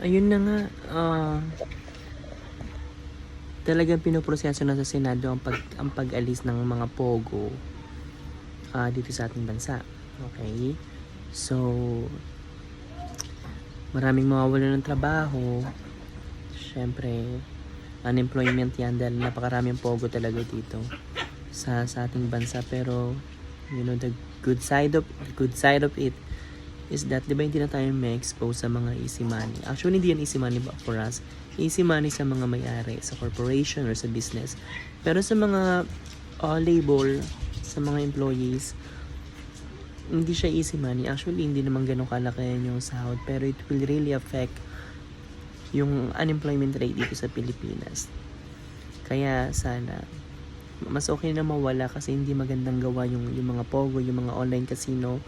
ayun na nga, ah, talagang pinoproseso na sa Senado ang, pag, ang pag-alis ng mga pogo ah, dito sa ating bansa. Okay? So, maraming mawawala ng trabaho. Siyempre, unemployment yan dahil napakaraming pogo talaga dito sa, sa ating bansa. Pero, you know, the good side of the good side of it is that, di ba hindi na tayo may expose sa mga easy money. Actually, hindi yan easy money ba for us. Easy money sa mga may-ari, sa corporation or sa business. Pero sa mga uh, labor, sa mga employees, hindi siya easy money. Actually, hindi naman ganun kalaki yung sahod. Pero it will really affect yung unemployment rate dito sa Pilipinas. Kaya sana, mas okay na mawala kasi hindi magandang gawa yung, yung mga pogo, yung mga online casino,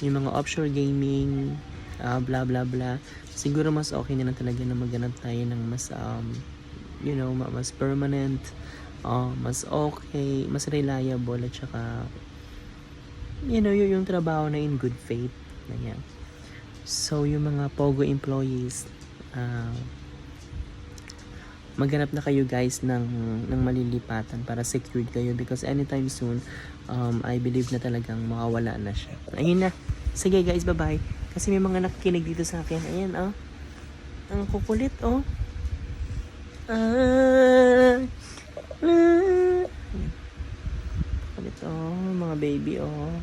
yung mga offshore gaming, ah, blah blah blah. Siguro mas okay na lang talaga na maghanap tayo ng mas, um, you know, ma- mas permanent, ah, mas okay, mas reliable at saka, you know, yung, yung trabaho na in good faith. Na yan. So, yung mga Pogo employees, ah, maghanap na kayo guys ng, ng malilipatan para secured kayo because anytime soon, um, I believe na talagang makawala na siya. Ayun na. Sige guys, bye-bye. Kasi may mga nakikinig dito sa akin. Ayan, oh. Ang kukulit, oh. Ah, ah. Kulit, oh. Mga baby, oh.